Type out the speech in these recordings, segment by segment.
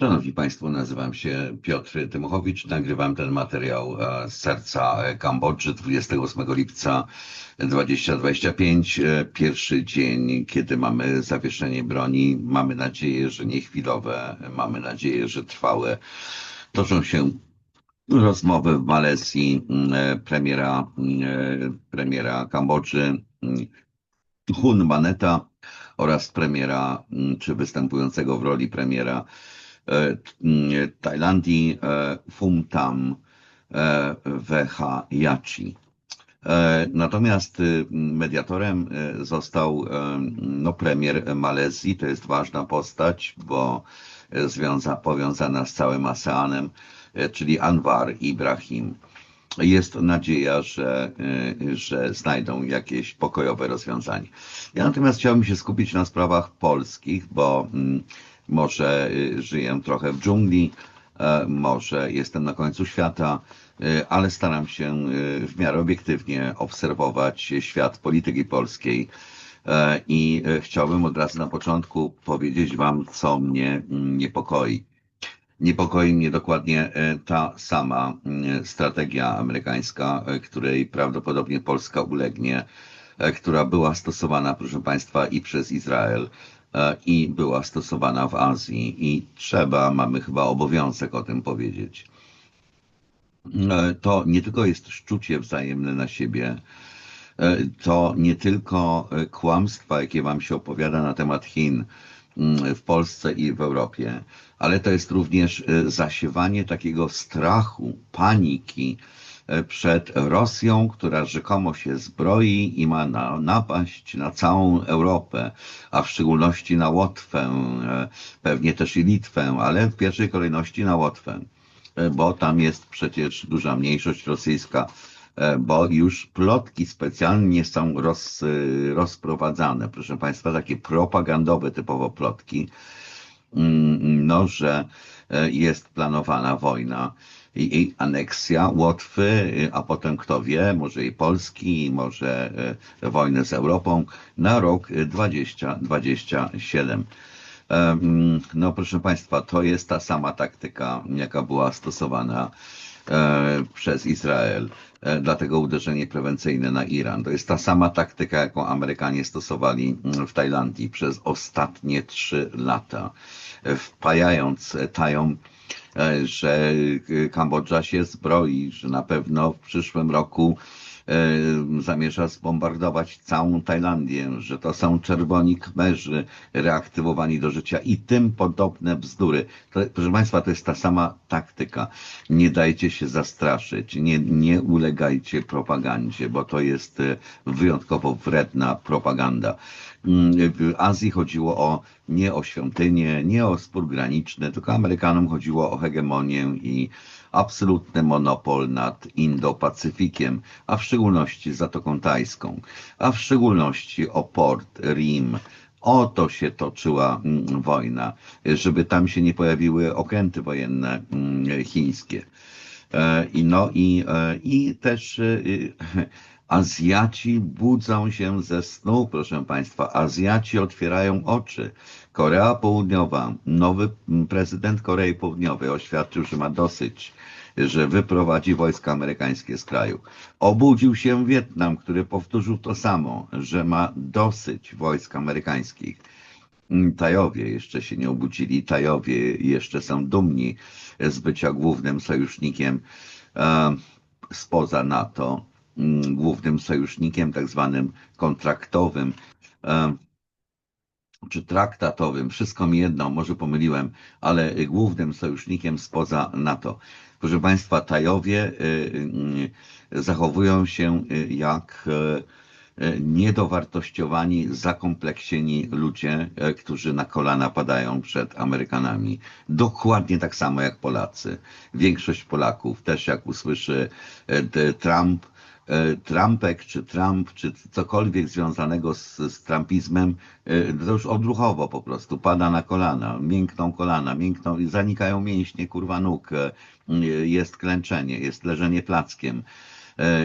Szanowni Państwo, nazywam się Piotr Tymochowicz. Nagrywam ten materiał z serca Kambodży 28 lipca 2025. Pierwszy dzień, kiedy mamy zawieszenie broni. Mamy nadzieję, że nie chwilowe, mamy nadzieję, że trwałe. Toczą się rozmowy w Malezji premiera, premiera Kambodży Hun Maneta oraz premiera, czy występującego w roli premiera E, Tajlandii e, Fumtam e, Vehayachi. Natomiast mediatorem został no, premier Malezji. To jest ważna postać, bo związa, powiązana z całym ASEANem, czyli Anwar Ibrahim. Jest nadzieja, że, że znajdą jakieś pokojowe rozwiązanie. Ja natomiast chciałbym się skupić na sprawach polskich, bo mm, może y, żyję trochę w dżungli, e, może jestem na końcu świata, y, ale staram się y, w miarę obiektywnie obserwować świat polityki polskiej. E, I chciałbym od razu na początku powiedzieć Wam, co mnie mm, niepokoi. Niepokoi mnie dokładnie e, ta sama mm, strategia amerykańska, której prawdopodobnie Polska ulegnie, która była stosowana, proszę Państwa, i przez Izrael, E, i była stosowana w Azji i trzeba, mamy chyba obowiązek o tym powiedzieć. E, to nie tylko jest szczucie wzajemne na siebie, e, to nie tylko kłamstwa, jakie wam się opowiada na temat Chin mm, w Polsce i w Europie, ale to jest również zasiewanie takiego strachu, paniki, przed Rosją, która rzekomo się zbroi i ma na, napaść na całą Europę, a w szczególności na Łotwę, e, pewnie też i Litwę, ale w pierwszej kolejności na Łotwę, e, bo tam jest przecież duża mniejszość rosyjska, e, bo już plotki specjalnie są roz, rozprowadzane, proszę Państwa, takie propagandowe typowo plotki, mm, no, że jest planowana wojna i aneksja Łotwy, a potem kto wie, może i Polski, może e, wojnę z Europą na rok 2027. No proszę Państwa, to jest ta sama taktyka, jaka była stosowana e, przez Izrael, e, dlatego uderzenie prewencyjne na Iran. To jest ta sama taktyka, jaką Amerykanie stosowali mm, w Tajlandii przez ostatnie trzy lata, wpajając E, że e, Kambodża się zbroi, że na pewno w przyszłym roku e, zamierza zbombardować całą Tajlandię, że to są czerwoni kmerzy reaktywowani do życia i tym podobne bzdury. To, proszę Państwa, to jest ta sama taktyka. Nie dajcie się zastraszyć, nie, nie ulegajcie propagandzie, bo to jest wyjątkowo wredna propaganda. Mm, w Azji chodziło o nie o świątynię, nie o spór graniczny, tylko Amerykanom chodziło o hegemonię i absolutny monopol nad Indo-Pacyfikiem, a w szczególności Zatoką Tajską, a w szczególności o port Rim. O to się toczyła mm, wojna, żeby tam się nie pojawiły okręty wojenne mm, chińskie. E, I no i, e, i też y, Azjaci budzą się ze snu, proszę Państwa. Azjaci otwierają oczy. Korea Południowa, nowy prezydent Korei Południowej oświadczył, że ma dosyć, że wyprowadzi wojska amerykańskie z kraju. Obudził się Wietnam, który powtórzył to samo, że ma dosyć wojsk amerykańskich. Tajowie jeszcze się nie obudzili, Tajowie jeszcze są dumni z bycia głównym sojusznikiem e, spoza NATO głównym sojusznikiem, tak zwanym kontraktowym e, czy traktatowym, wszystko mi jedno, może pomyliłem, ale głównym sojusznikiem spoza NATO. Proszę Państwa, Tajowie e, e, zachowują się jak niedowartościowani, zakompleksieni ludzie, którzy na kolana padają przed Amerykanami. Dokładnie tak samo jak Polacy. Większość Polaków też jak usłyszy Trump, Trumpek, czy Trump, czy cokolwiek związanego z, z trumpizmem, e, to już odruchowo po prostu pada na kolana, miękną kolana, miękną i zanikają mięśnie kurwa nóg, e, jest klęczenie, jest leżenie plackiem.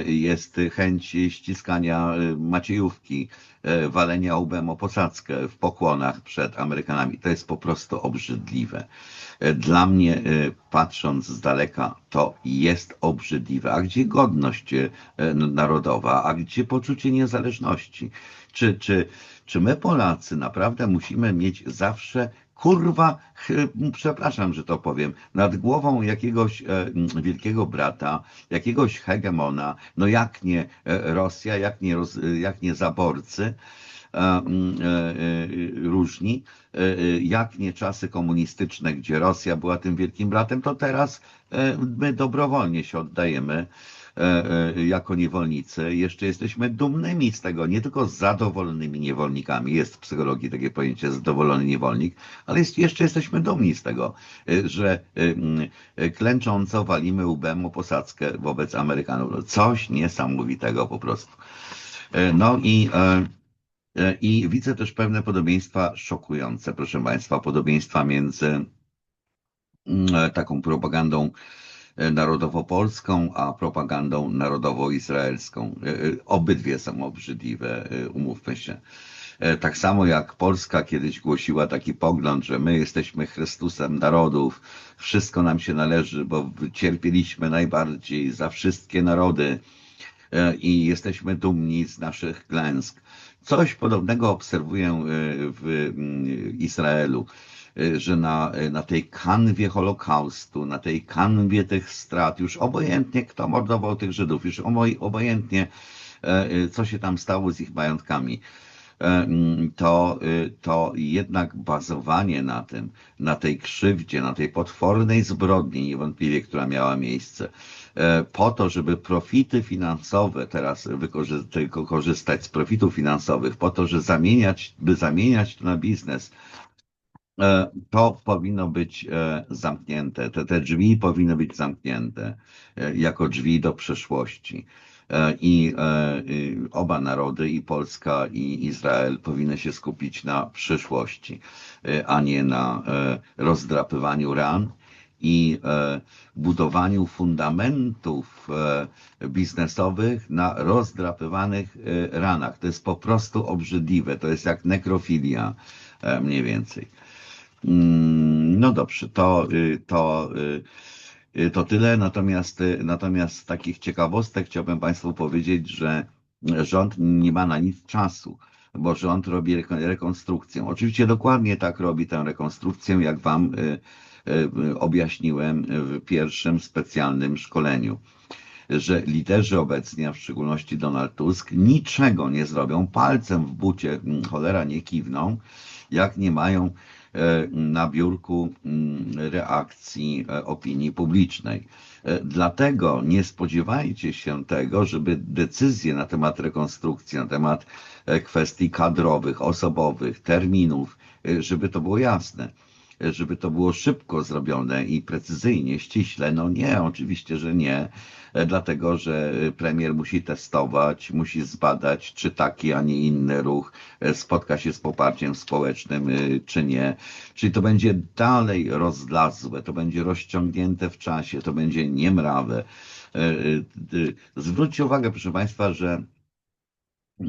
Jest chęć ściskania Maciejówki, walenia łbem o posadzkę w pokłonach przed Amerykanami. To jest po prostu obrzydliwe. Dla mnie, patrząc z daleka, to jest obrzydliwe. A gdzie godność narodowa, a gdzie poczucie niezależności? Czy, czy, czy my Polacy naprawdę musimy mieć zawsze kurwa, przepraszam, że to powiem, nad głową jakiegoś e, wielkiego brata, jakiegoś hegemona, no jak nie e, Rosja, jak nie, jak nie zaborcy, e, różni, jak nie czasy komunistyczne, gdzie Rosja była tym wielkim bratem, to teraz my dobrowolnie się oddajemy E, e, jako niewolnicy. Jeszcze jesteśmy dumnymi z tego, nie tylko zadowolonymi niewolnikami. Jest w psychologii takie pojęcie zadowolony niewolnik, ale jest, jeszcze jesteśmy dumni z tego, e, że klęcząco walimy łbem o posadzkę wobec Amerykanów. Coś niesamowitego po prostu. No i i widzę też pewne podobieństwa szokujące, proszę Państwa, podobieństwa między taką propagandą E, narodowo-polską, a propagandą narodowo-izraelską. E, e, obydwie są obrzydliwe, umówmy się. Tak samo jak Polska kiedyś głosiła taki pogląd, że my jesteśmy Chrystusem narodów, wszystko nam się należy, bo cierpieliśmy najbardziej za wszystkie narody i jesteśmy dumni z naszych klęsk. Coś podobnego obserwuję w mm, Izraelu. Y, że na, y, na tej kanwie Holokaustu, na tej kanwie tych strat, już obojętnie kto mordował tych Żydów, już obojętnie e, y, co się tam stało z ich majątkami, e, mm, to, to jednak bazowanie na tym, na tej krzywdzie, na tej potwornej zbrodni, niewątpliwie, która miała miejsce, e, po to, żeby profity finansowe teraz korzystać z profitów finansowych, po to, żeby zamieniać, by zamieniać to na biznes, to powinno być e, zamknięte. Te, te drzwi powinny być zamknięte e, jako drzwi do przyszłości. I oba narody, i Polska, i Izrael, powinny się skupić na przyszłości, a nie na rozdrapywaniu ran i budowaniu fundamentów biznesowych na rozdrapywanych ranach. To jest po prostu obrzydliwe. To jest jak nekrofilia mniej więcej. Mm, no dobrze, to, y, to, y, y, to tyle. Natomiast, natomiast z takich ciekawostek chciałbym Państwu powiedzieć, że rząd nie ma na nic czasu, bo rząd robi rekonstrukcję. Oczywiście dokładnie tak robi tę rekonstrukcję, jak Wam objaśniłem w pierwszym specjalnym szkoleniu że liderzy obecnie, a w szczególności Donald Tusk, niczego nie zrobią, palcem w bucie mm, cholera nie kiwną, jak nie mają na biurku mm, reakcji e, opinii publicznej. E, dlatego nie spodziewajcie się tego, żeby decyzje na temat rekonstrukcji, na temat kwestii kadrowych, osobowych, terminów, żeby to było jasne żeby to było szybko zrobione i precyzyjnie, ściśle. No nie, oczywiście, że nie, dlatego że premier musi testować, musi zbadać, czy taki, a nie inny ruch spotka się z poparciem społecznym, czy nie. Czyli to będzie dalej rozlazłe, to będzie rozciągnięte w czasie, to będzie niemrawe. Zwróćcie uwagę, proszę Państwa, że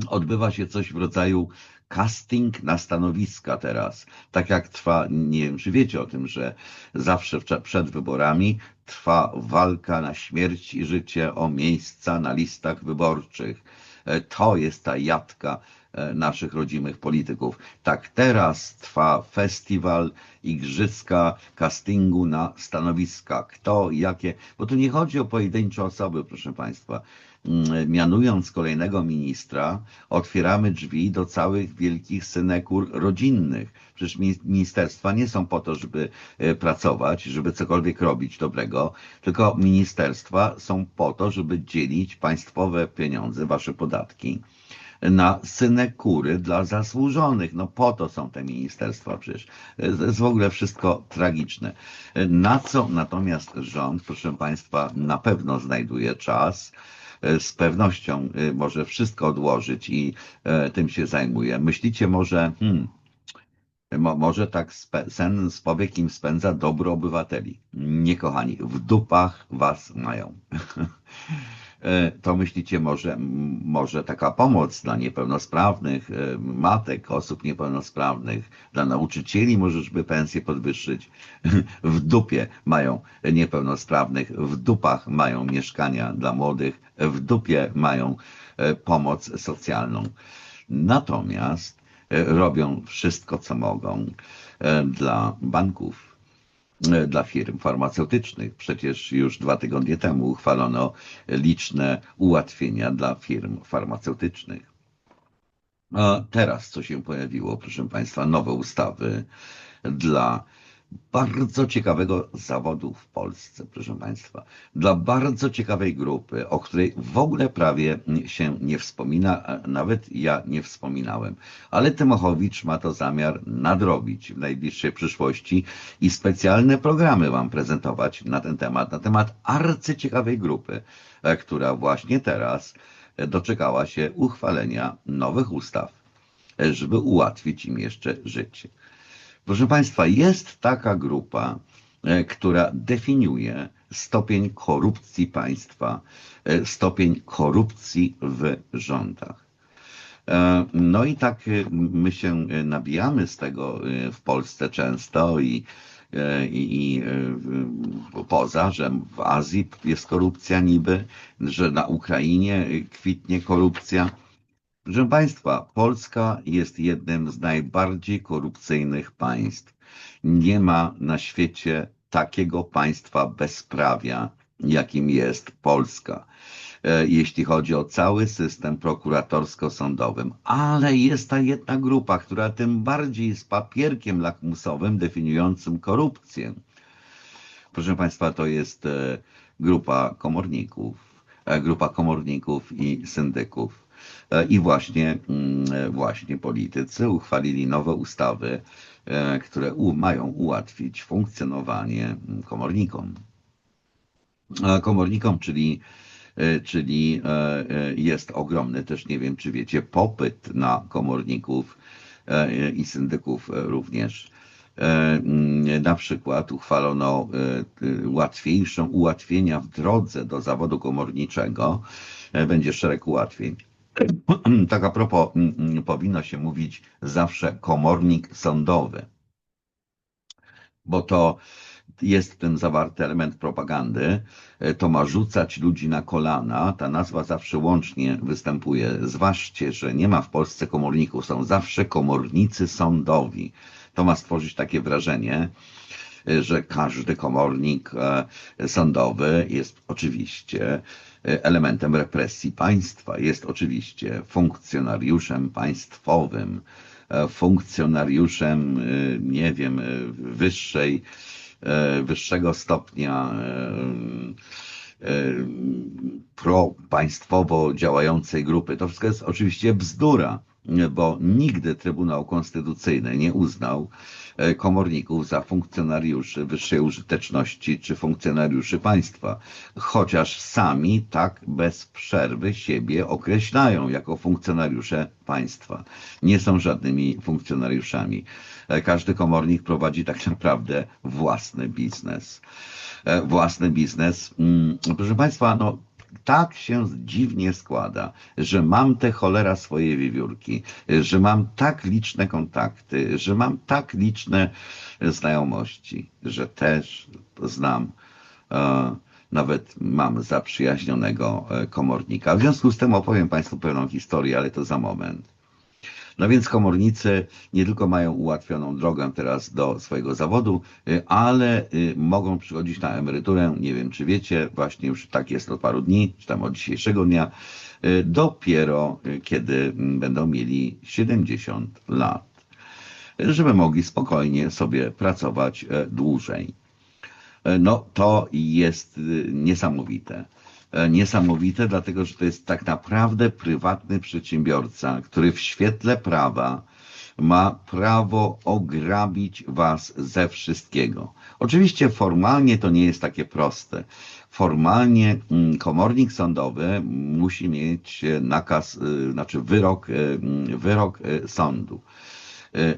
odbywa się coś w rodzaju casting na stanowiska teraz. Tak jak trwa, nie wiem czy wiecie o tym, że zawsze przed wyborami trwa walka na śmierć i życie o miejsca na listach wyborczych. E, to jest ta jadka naszych rodzimych polityków. Tak teraz trwa festiwal, igrzyska castingu na stanowiska. Kto, jakie, bo tu nie chodzi o pojedyncze osoby, proszę Państwa. Mm, mianując kolejnego ministra, otwieramy drzwi do całych wielkich synekur rodzinnych. Przecież ministerstwa nie są po to, żeby e, pracować, żeby cokolwiek robić dobrego, tylko ministerstwa są po to, żeby dzielić państwowe pieniądze, wasze podatki na synekury dla zasłużonych. No po to są te ministerstwa przecież. To jest w ogóle wszystko tragiczne. Na co natomiast rząd, proszę Państwa, na pewno znajduje czas, E, z pewnością e, może wszystko odłożyć i e, tym się zajmuje. Myślicie może, hmm, może tak sen z powiekiem spędza dobro obywateli. Nie kochani, w dupach was mają. e, to myślicie, może, może taka pomoc dla niepełnosprawnych, e, matek, osób niepełnosprawnych, dla nauczycieli, może żeby pensje podwyższyć. W dupie mają niepełnosprawnych, w dupach mają mieszkania dla młodych, w dupie mają pomoc socjalną. Natomiast robią wszystko, co mogą dla banków, E, dla firm farmaceutycznych. Przecież już dwa tygodnie temu uchwalono liczne ułatwienia dla firm farmaceutycznych. A teraz co się pojawiło, proszę Państwa, nowe ustawy dla bardzo ciekawego zawodu w Polsce, proszę Państwa. Dla bardzo ciekawej grupy, o której w ogóle prawie się nie wspomina, nawet ja nie wspominałem. Ale Tymochowicz ma to zamiar nadrobić w najbliższej przyszłości i specjalne programy Wam prezentować na ten temat, na temat arcyciekawej grupy, e, która właśnie teraz doczekała się uchwalenia nowych ustaw, e, żeby ułatwić im jeszcze życie. Proszę Państwa, jest taka grupa, e, która definiuje stopień korupcji państwa, e, stopień korupcji w rządach. E, no i tak my się nabijamy z tego w Polsce często i, i, i poza, że w Azji jest korupcja niby, że na Ukrainie kwitnie korupcja. Proszę Państwa, Polska jest jednym z najbardziej korupcyjnych państw. Nie ma na świecie takiego państwa bezprawia, jakim jest Polska, e, jeśli chodzi o cały system prokuratorsko-sądowym. Ale jest ta jedna grupa, która tym bardziej jest papierkiem lakmusowym definiującym korupcję. Proszę Państwa, to jest e, grupa komorników, e, grupa komorników i syndyków I właśnie, mm, e, właśnie politycy uchwalili nowe ustawy, e, które mają ułatwić funkcjonowanie mm, komornikom. Komornikom, czyli czyli jest ogromny też, nie wiem czy wiecie, popyt na komorników i syndyków również. Mm, na przykład uchwalono łatwiejszą ułatwienia w drodze do zawodu komorniczego. Będzie szereg ułatwień. Tak a propos, mm, mm, powinno się mówić zawsze komornik sądowy, bo to jest w tym zawarty element propagandy, e, to ma rzucać ludzi na kolana, ta nazwa zawsze łącznie występuje. Zważcie, że nie ma w Polsce komorników, są zawsze komornicy sądowi. To ma stworzyć takie wrażenie, że każdy komornik e, sądowy jest oczywiście elementem represji państwa. Jest oczywiście funkcjonariuszem państwowym, e, funkcjonariuszem, e, nie wiem, e, wyższej, wyższego stopnia pro-państwowo działającej grupy. To wszystko jest oczywiście bzdura, bo nigdy Trybunał Konstytucyjny nie uznał, E, komorników za funkcjonariuszy wyższej użyteczności czy funkcjonariuszy państwa, chociaż sami tak bez przerwy siebie określają jako funkcjonariusze państwa. Nie są żadnymi funkcjonariuszami. E, każdy komornik prowadzi tak naprawdę własny biznes. E, własny biznes. Mm, proszę Państwa, no tak się dziwnie składa, że mam te cholera swoje wiewiórki, że mam tak liczne kontakty, że mam tak liczne znajomości, że też znam, e, nawet mam zaprzyjaźnionego e, komornika. W związku z tym opowiem Państwu pewną historię, ale to za moment. No więc komornicy nie tylko mają ułatwioną drogę teraz do swojego zawodu, y, ale y, mogą przychodzić na emeryturę, nie wiem czy wiecie, właśnie już tak jest od paru dni, czy tam od dzisiejszego dnia, y, dopiero kiedy będą mieli 70 lat, żeby mogli spokojnie sobie pracować dłużej. No to jest niesamowite. E, niesamowite, dlatego że to jest tak naprawdę prywatny przedsiębiorca, który w świetle prawa ma prawo ograbić was ze wszystkiego. Oczywiście formalnie to nie jest takie proste. Formalnie mm, komornik sądowy musi mieć nakaz, y, znaczy wyrok, y, wyrok sądu.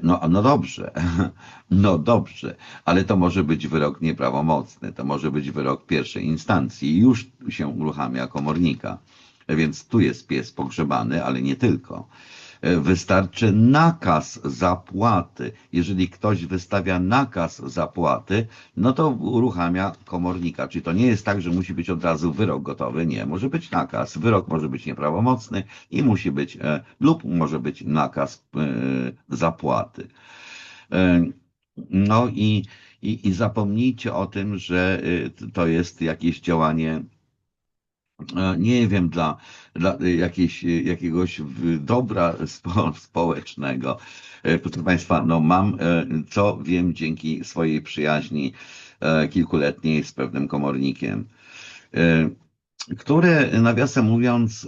No, no dobrze, no dobrze, ale to może być wyrok nieprawomocny, to może być wyrok pierwszej instancji i już się uruchamia komornika. Więc tu jest pies pogrzebany, ale nie tylko. Wystarczy nakaz zapłaty. Jeżeli ktoś wystawia nakaz zapłaty, no to uruchamia komornika. Czyli to nie jest tak, że musi być od razu wyrok gotowy. Nie, może być nakaz. Wyrok może być nieprawomocny i musi być, e, lub może być nakaz e, zapłaty. E, no i, i, i zapomnijcie o tym, że to jest jakieś działanie E, nie wiem, dla, dla jakiejś, jakiegoś dobra spo, społecznego. E, proszę Państwa, no mam, e, co wiem dzięki swojej przyjaźni kilkuletniej z pewnym komornikiem, który, nawiasem mówiąc,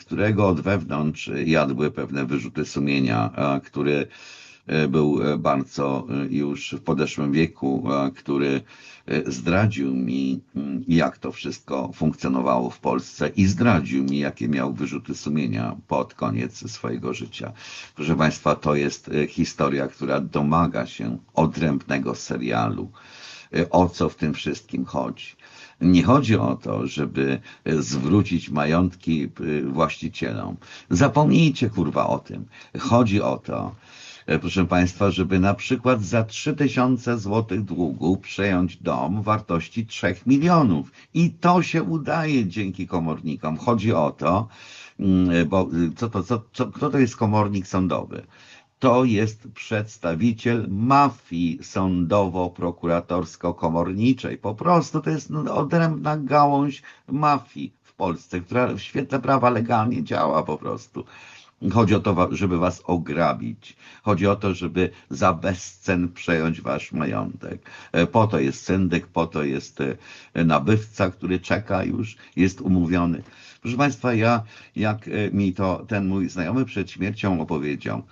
którego od wewnątrz jadły pewne wyrzuty sumienia, który E, był e, bardzo e, już w podeszłym wieku, który zdradził mi, mm, jak to wszystko funkcjonowało w Polsce i zdradził mi, jakie miał wyrzuty sumienia pod koniec swojego życia. Proszę Państwa, to jest historia, która domaga się odrębnego serialu. O co w tym wszystkim chodzi? Nie chodzi o to, żeby zwrócić majątki właścicielom. Zapomnijcie kurwa o tym. Chodzi o to, E, proszę Państwa, żeby na przykład za 3000 zł długu przejąć dom wartości 3 milionów. I to się udaje dzięki komornikom. Chodzi o to, mm, bo y, co to, co, co, kto to jest komornik sądowy? To jest przedstawiciel mafii sądowo-prokuratorsko-komorniczej. Po prostu to jest no, odrębna gałąź mafii w Polsce, która w świetle prawa legalnie działa po prostu. Chodzi o to, żeby was ograbić. Chodzi o to, żeby za bezcen przejąć wasz majątek. E, po to jest syndyk, po to jest e, nabywca, który czeka już, jest umówiony. Proszę Państwa, ja, jak e, mi to ten mój znajomy przed śmiercią opowiedział,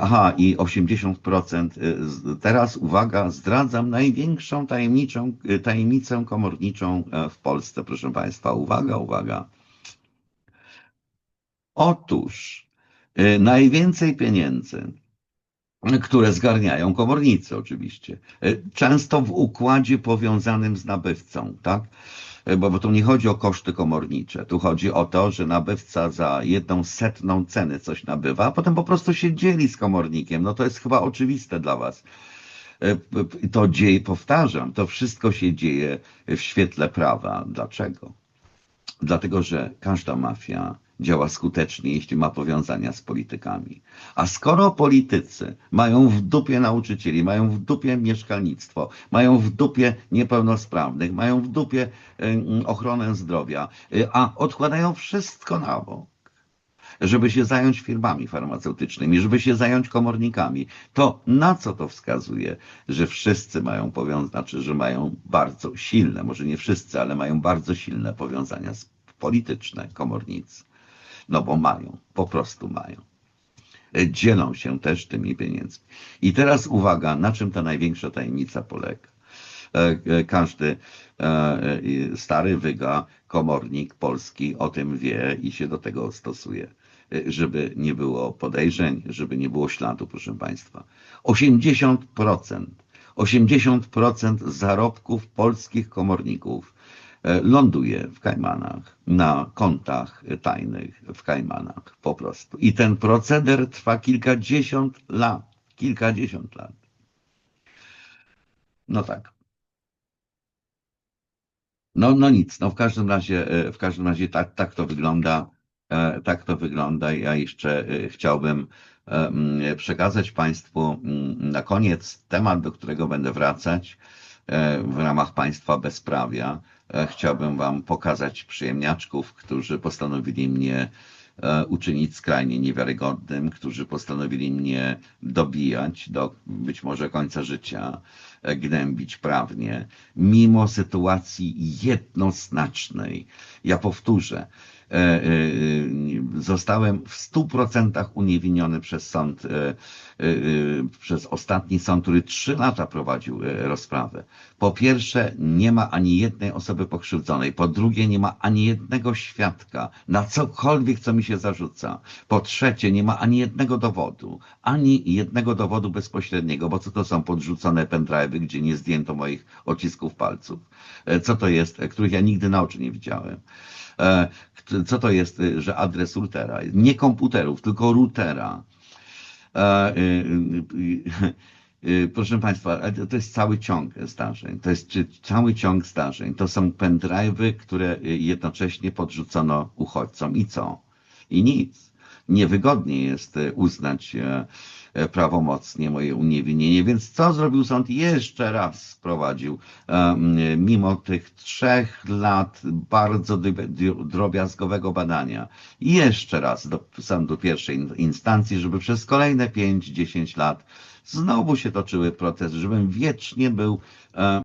aha, i 80%, teraz uwaga, zdradzam największą tajemniczą, tajemnicę komorniczą w Polsce, proszę Państwa. Uwaga, uwaga. Otóż najwięcej pieniędzy, które zgarniają komornicy oczywiście, y, często w układzie powiązanym z nabywcą, tak? Y, bo, bo tu nie chodzi o koszty komornicze, tu chodzi o to, że nabywca za jedną setną ceny coś nabywa, a potem po prostu się dzieli z komornikiem. No to jest chyba oczywiste dla was. To dzieje, powtarzam, to wszystko się dzieje w świetle prawa. Dlaczego? Dlatego, że każda mafia działa skutecznie, jeśli ma powiązania z politykami. A skoro politycy mają w dupie nauczycieli, mają w dupie mieszkalnictwo, mają w dupie niepełnosprawnych, mają w dupie ochronę zdrowia, y, a odkładają wszystko na bok, żeby się zająć firmami farmaceutycznymi, żeby się zająć komornikami, to na co to wskazuje, że wszyscy mają powiązania, znaczy, że mają bardzo silne, może nie wszyscy, ale mają bardzo silne powiązania polityczne komornicy. No bo mają, po prostu mają. E, dzielą się też tymi pieniędzmi. I teraz uwaga, na czym ta największa tajemnica polega. E, e, każdy stary wyga, komornik polski o tym wie i się do tego stosuje żeby nie było podejrzeń, żeby nie było śladu, proszę Państwa. 80%, 80% zarobków polskich komorników ląduje w Kajmanach, na kontach tajnych w Kajmanach po prostu. I ten proceder trwa kilkadziesiąt lat. Kilkadziesiąt lat. No tak. No, no nic, no w każdym razie, e, w każdym razie tak, tak to wygląda. E, tak to wygląda. Ja jeszcze chciałbym przekazać Państwu na koniec temat, do którego będę wracać w ramach państwa bezprawia. E, chciałbym Wam pokazać przyjemniaczków, którzy postanowili mnie e, uczynić skrajnie niewiarygodnym, którzy postanowili mnie dobijać do być może końca życia, e, gnębić prawnie, mimo sytuacji jednoznacznej. Ja powtórzę, e, e, zostałem w 100% uniewinniony przez sąd, e, e, przez ostatni sąd, który trzy lata prowadził e, rozprawę. Po pierwsze, nie ma ani jednej osoby pokrzywdzonej. Po drugie, nie ma ani jednego świadka na cokolwiek, co mi się zarzuca. Po trzecie, nie ma ani jednego dowodu, ani jednego dowodu bezpośredniego, bo co to są podrzucone pendrive'y, gdzie nie zdjęto moich odcisków palców? E, Co to jest, e, których ja nigdy na oczy nie widziałem? E, Co to jest, e, że adres routera? Nie komputerów, tylko routera. E, y, y, y, Proszę Państwa, to jest cały ciąg zdarzeń. To jest cały ciąg zdarzeń. To są pendrive'y, które y, jednocześnie podrzucono uchodźcom. I co? I nic. Niewygodnie jest y, uznać e, prawomocnie moje uniewinnienie. Więc co zrobił sąd? Jeszcze raz sprowadził, e, mimo tych trzech lat bardzo drobiazgowego badania, jeszcze raz do sądu pierwszej in- instancji, żeby przez kolejne 5-10 lat znowu się toczyły procesy, żebym wiecznie był e,